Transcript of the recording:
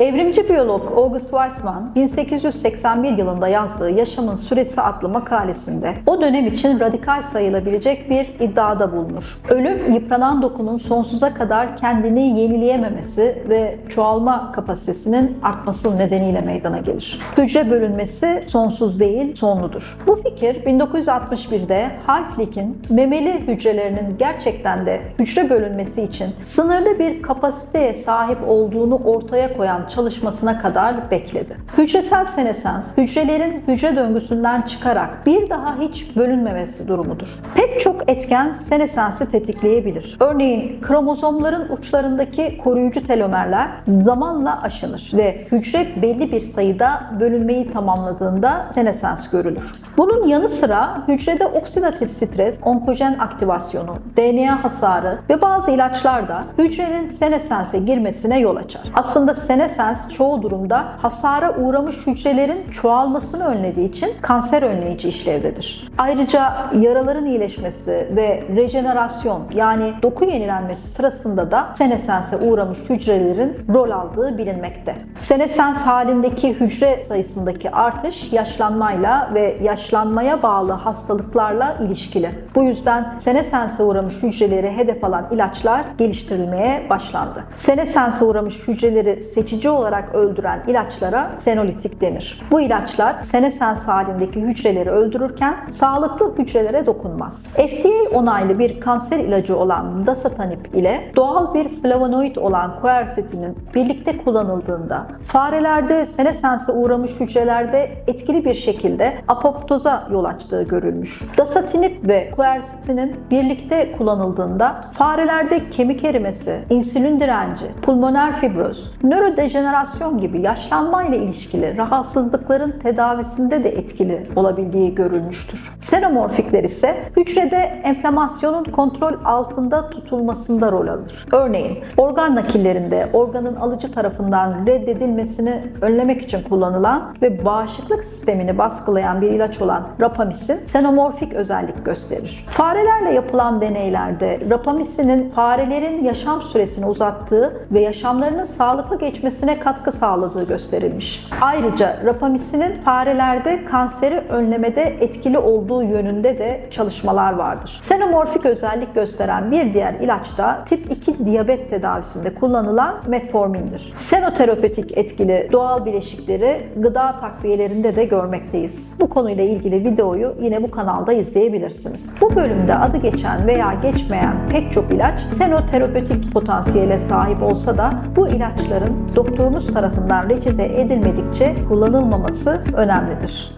Evrimci biyolog August Weismann 1881 yılında yazdığı Yaşamın Süresi adlı makalesinde o dönem için radikal sayılabilecek bir iddiada bulunur. Ölüm yıpranan dokunun sonsuza kadar kendini yenileyememesi ve çoğalma kapasitesinin artması nedeniyle meydana gelir. Hücre bölünmesi sonsuz değil, sonludur. Bu fikir 1961'de Halflick'in memeli hücrelerinin gerçekten de hücre bölünmesi için sınırlı bir kapasiteye sahip olduğunu ortaya koyan çalışmasına kadar bekledi. Hücresel senesans, hücrelerin hücre döngüsünden çıkarak bir daha hiç bölünmemesi durumudur. Pek çok etken senesansı tetikleyebilir. Örneğin kromozomların uçlarındaki koruyucu telomerler zamanla aşınır ve hücre belli bir sayıda bölünmeyi tamamladığında senesans görülür. Bunun yanı sıra hücrede oksidatif stres, onkojen aktivasyonu, DNA hasarı ve bazı ilaçlar da hücrenin senesansa girmesine yol açar. Aslında senesans çoğu durumda hasara uğramış hücrelerin çoğalmasını önlediği için kanser önleyici işlevdedir. Ayrıca yaraların iyileşmesi ve rejenerasyon yani doku yenilenmesi sırasında da senesansa uğramış hücrelerin rol aldığı bilinmekte. Senesans halindeki hücre sayısındaki artış yaşlanmayla ve yaşlanmaya bağlı hastalıklarla ilişkili. Bu yüzden senesansa uğramış hücreleri hedef alan ilaçlar geliştirilmeye başlandı. Senesansa uğramış hücreleri seçici olarak öldüren ilaçlara senolitik denir. Bu ilaçlar senesans halindeki hücreleri öldürürken sağlıklı hücrelere dokunmaz. FDA onaylı bir kanser ilacı olan dasatanip ile doğal bir flavonoid olan quercetinin birlikte kullanıldığında farelerde senesansa uğramış hücrelerde etkili bir şekilde apoptoza yol açtığı görülmüş. Dasatinib ve quercetinin birlikte kullanıldığında farelerde kemik erimesi, insülin direnci, pulmoner fibroz, nörodejenerasyon gibi yaşlanmayla ilişkili rahatsızlıkların tedavisinde de etkili olabildiği görülmüştür. Senomorfikler ise hücrede enflamasyonun kontrol altında tutulmasında rol alır. Örneğin organ nakillerinde organın alıcı tarafından reddedilmesini önlemek için kullanılan ve bağışıklık sistemini baskılayan bir ilaç olan rapamisin senomorfik özellik gösterir. Farelerle yapılan deneylerde rapamisinin farelerin yaşam süresini uzattığı ve yaşamlarının sağlıklı geçmesine katkı sağladığı gösterilmiş. Ayrıca rapamisinin farelerde kanseri önlemede etkili olduğu yönünde de çalışmalar vardır. Senomorfik özellik gösteren bir diğer ilaç da tip 2 diyabet tedavisinde kullanılan metformindir. Senoterapetik etkili doğal bileşikleri gıda takviyelerinde de görmekteyiz. Bu konuyla ilgili videoyu yine bu kanalda izleyebilirsiniz. Bu bölümde adı geçen veya geçmeyen pek çok ilaç senoterapetik potansiyele sahip olsa da bu ilaçların doktorunuz tarafından reçete edilmedikçe kullanılmaması önemlidir.